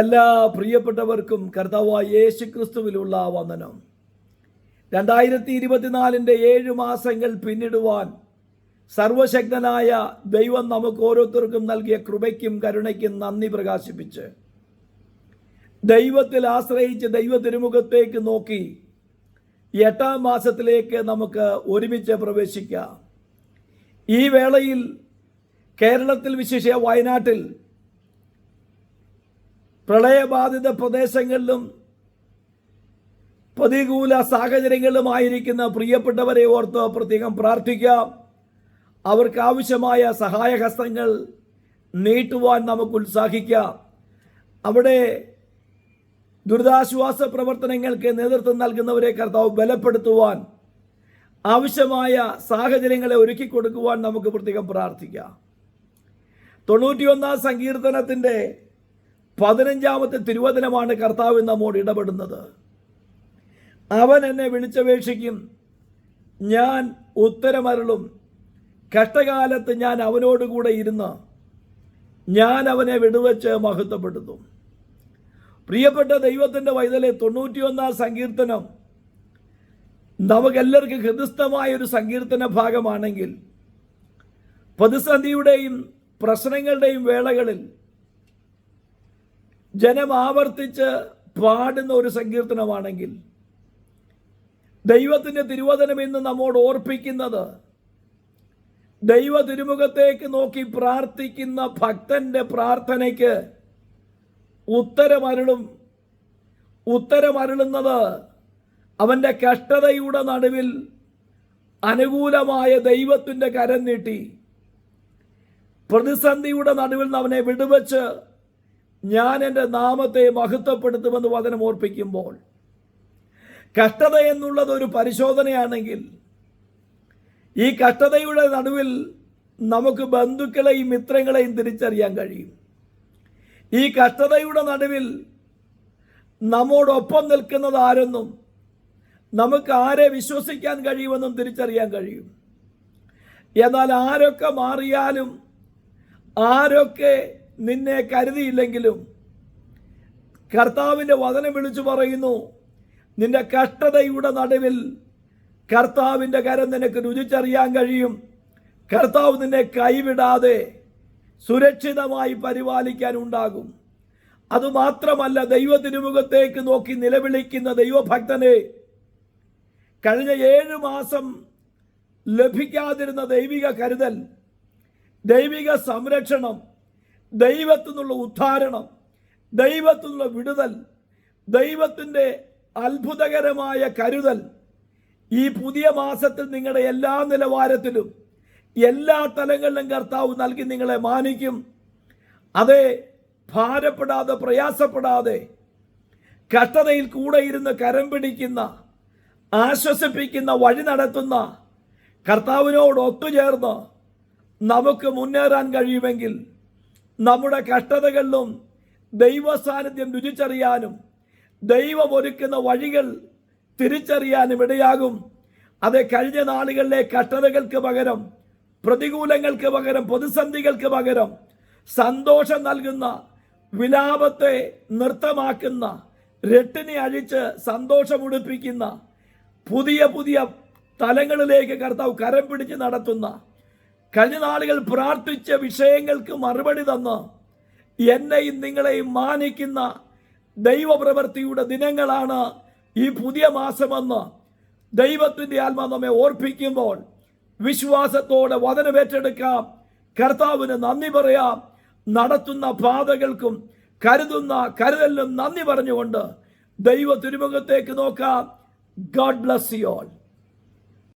എല്ലാ പ്രിയപ്പെട്ടവർക്കും കർത്താവായ യേശു ക്രിസ്തുവിലുള്ള വന്ദനം. രണ്ടായിരത്തി ഇരുപത്തിനാലിന്റെ ഏഴ് മാസങ്ങൾ പിന്നിടുവാൻ സർവശക്തനായ ദൈവം നമുക്ക് ഓരോരുത്തർക്കും നൽകിയ കൃപയ്ക്കും കരുണയ്ക്കും നന്ദി പ്രകാശിപ്പിച്ച് ദൈവത്തിൽ ആശ്രയിച്ച് ദൈവ തിരുമുഖത്തേക്ക് നോക്കി എട്ടാം മാസത്തിലേക്ക് നമുക്ക് ഒരുമിച്ച് പ്രവേശിക്കാം. ഈ വേളയിൽ കേരളത്തിൽ വിശേഷ വയനാട്ടിൽ പ്രളയബാധിത പ്രദേശങ്ങളിലും പ്രതികൂല സാഹചര്യങ്ങളിലുമായിരിക്കുന്ന പ്രിയപ്പെട്ടവരെ ഓർത്ത് പ്രത്യേകം പ്രാർത്ഥിക്കാം. അവർക്കാവശ്യമായ സഹായഹസ്തങ്ങൾ നീട്ടുവാൻ നമുക്ക് ഉത്സാഹിക്കാം. അവിടെ ദുരിതാശ്വാസ പ്രവർത്തനങ്ങൾക്ക് നേതൃത്വം നൽകുന്നവരെ കർത്താവ് ബലപ്പെടുത്തുവാൻ ആവശ്യമായ സാഹചര്യങ്ങളെ ഒരുക്കി കൊടുക്കുവാൻ നമുക്ക് പ്രത്യേകം പ്രാർത്ഥിക്കാം. തൊണ്ണൂറ്റിയൊന്നാം സങ്കീർത്തനത്തിന്റെ പതിനഞ്ചാമത്തെ തിരുവചനമാണ് കർത്താവ് നമ്മോട് ഇടപെടുന്നത്. അവൻ എന്നെ വിളിച്ചപേക്ഷിക്കും. ഞാൻ ഉത്തരമരുളും. കഷ്ടകാലത്ത് ഞാൻ അവനോടുകൂടെ ഇരുന്ന് ഞാൻ അവനെ വിടുവച്ച് മഹത്വപ്പെടുത്തും. പ്രിയപ്പെട്ട ദൈവത്തിന്റെ വൈതലെ തൊണ്ണൂറ്റിയൊന്നാം സങ്കീർത്തനം നമുക്കെല്ലാവർക്കും ഹൃദയസ്ഥമായ ഒരു സങ്കീർത്തന ഭാഗമാണെങ്കിൽ പ്രതിസന്ധിയുടെയും പ്രശ്നങ്ങളുടെയും വേളകളിൽ ജനം ആവർത്തിച്ച് പാടുന്ന ഒരു സങ്കീർത്തനമാണെങ്കിൽ ദൈവത്തിന്റെ തിരുവചനം ഇന്ന് നമ്മോട് ഓർപ്പിക്കുന്നത് ദൈവ തിരുമുഖത്തേക്ക് നോക്കി പ്രാർത്ഥിക്കുന്ന ഭക്തന്റെ പ്രാർത്ഥനയ്ക്ക് ഉത്തരമരുളും. ഉത്തരമരുളുന്നത് അവന്റെ കഷ്ടതയുടെ നടുവിൽ അനുകൂലമായ ദൈവത്തിന്റെ കരം നീട്ടി പ്രതിസന്ധിയുടെ നടുവിൽ അവനെ വിടുവച്ച് ഞാൻ എന്റെ നാമത്തെ മഹത്വപ്പെടുത്തുമെന്ന് വചനം ഓർപ്പിക്കുമ്പോൾ കഷ്ടത എന്നുള്ളത് ഒരു പരിശോധനയാണെങ്കിൽ ഈ കഷ്ടതയുടെ നടുവിൽ നമുക്ക് ബന്ധുക്കളെയും മിത്രങ്ങളെയും തിരിച്ചറിയാൻ കഴിയും. ഈ കഷ്ടതയുടെ നടുവിൽ നമ്മോടൊപ്പം നിൽക്കുന്നത് ആരെന്നും നമുക്ക് ആരെ വിശ്വസിക്കാൻ കഴിയുമെന്നും തിരിച്ചറിയാൻ കഴിയും. എന്നാൽ ആരൊക്കെ മാറിയാലും ആരൊക്കെ നിന്നെ കരുതിയില്ലെങ്കിലും കർത്താവിന്റെ വചനം വിളിച്ചു പറയുന്നു നിന്റെ കഷ്ടതയുടെ നടുവിൽ കർത്താവിന്റെ കരം നിനക്ക് രുചിച്ചറിയാൻ കഴിയും. കർത്താവ് നിന്നെ കൈവിടാതെ സുരക്ഷിതമായി പരിപാലിക്കാൻ ഉണ്ടാകും. അതുമാത്രമല്ല ദൈവ തിരുമുഖത്തേക്ക് നോക്കി നിലവിളിക്കുന്ന ദൈവഭക്തനെ കഴിഞ്ഞ ഏഴ് മാസം ലഭിക്കാതിരുന്ന ദൈവിക കരുതൽ ദൈവിക സംരക്ഷണം ദൈവത്തിൽ നിന്നുള്ള ഉദ്ധാരണം ദൈവത്തു നിന്നുള്ള വിടുതൽ ദൈവത്തിന്റെ അത്ഭുതകരമായ കരുതൽ ഈ പുതിയ മാസത്തിൽ നിങ്ങളുടെ എല്ലാ നിലവാരത്തിലും എല്ലാ തലങ്ങളിലും കർത്താവ് നൽകി നിങ്ങളെ മാനിക്കും. അതെ ഭാരപ്പെടാതെ പ്രയാസപ്പെടാതെ കഷ്ടതയിൽ കൂടെ ഇരുന്ന് കരം പിടിക്കുന്ന ആശ്വസിപ്പിക്കുന്ന വഴി നടത്തുന്ന കർത്താവിനോട് ഒത്തുചേർന്ന് നമുക്ക് മുന്നേറാൻ കഴിയുമെങ്കിൽ നമ്മുടെ കഷ്ടതകളിലും ദൈവ സാന്നിധ്യം രുചിച്ചറിയാനും ദൈവം ഒരുക്കുന്ന വഴികൾ തിരിച്ചറിയാനും ഇടയാകും. അത് കഴിഞ്ഞ നാളുകളിലെ കഷ്ടതകൾക്ക് പകരം പ്രതികൂലങ്ങൾക്ക് പകരം പ്രതിസന്ധികൾക്ക് പകരം സന്തോഷം നൽകുന്ന വിലാപത്തെ നൃത്തമാക്കുന്ന രട്ടിനെ അഴിച്ച് സന്തോഷമുടിപ്പിക്കുന്ന പുതിയ പുതിയ തലങ്ങളിലേക്ക് കർത്താവ് കരം പിടിച്ച് നടത്തുന്ന കഴിഞ്ഞ നാളുകൾ പ്രാർത്ഥിച്ച വിഷയങ്ങൾക്ക് മറുപടി തന്ന് എന്നെയും നിങ്ങളെയും മാനിക്കുന്ന ദൈവപ്രവൃത്തിയുടെ ദിനങ്ങളാണ് ഈ പുതിയ മാസമെന്ന് ദൈവത്തിന്റെ ആത്മാ നമ്മെ ഓർപ്പിക്കുമ്പോൾ വിശ്വാസത്തോടെ വചനമേറ്റെടുക്കാം കർത്താവിന് നന്ദി പറയാം. നടത്തുന്ന പാതകൾക്കും കരുതുന്ന കരുതലിനും നന്ദി പറഞ്ഞുകൊണ്ട് ദൈവ തിരുമുഖത്തേക്ക് നോക്കാം. God bless you all